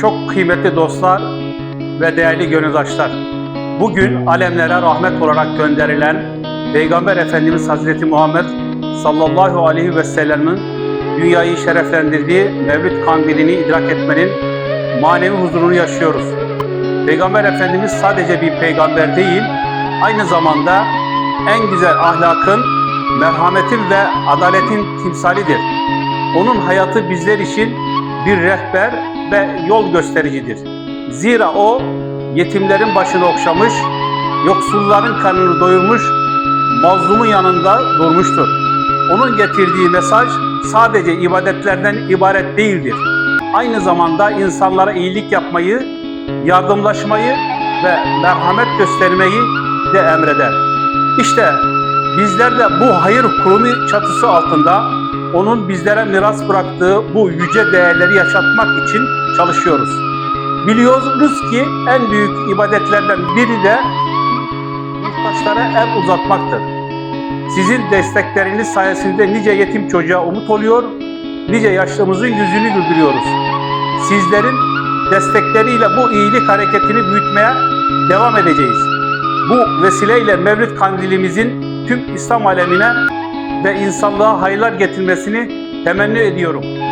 Çok kıymetli dostlar ve değerli gönüldaşlar. Bugün alemlere rahmet olarak gönderilen Peygamber Efendimiz Hazreti Muhammed sallallahu aleyhi ve sellemin dünyayı şereflendirdiği Mevlüt Kandilini idrak etmenin manevi huzurunu yaşıyoruz. Peygamber Efendimiz sadece bir peygamber değil, aynı zamanda en güzel ahlakın, merhametin ve adaletin timsalidir. Onun hayatı bizler için bir rehber ve yol göstericidir. Zira o yetimlerin başını okşamış, yoksulların karnını doyurmuş, mazlumun yanında durmuştur. Onun getirdiği mesaj sadece ibadetlerden ibaret değildir. Aynı zamanda insanlara iyilik yapmayı, yardımlaşmayı ve merhamet göstermeyi de emreder. İşte bizler de bu hayır kurumu çatısı altında onun bizlere miras bıraktığı bu yüce değerleri yaşatmak için çalışıyoruz. Biliyoruz ki en büyük ibadetlerden biri de muhtaçlara el uzatmaktır. Sizin destekleriniz sayesinde nice yetim çocuğa umut oluyor, nice yaşlımızın yüzünü güldürüyoruz. Sizlerin destekleriyle bu iyilik hareketini büyütmeye devam edeceğiz. Bu vesileyle Mevlüt Kandilimizin tüm İslam alemine ve insanlığa hayırlar getirmesini temenni ediyorum.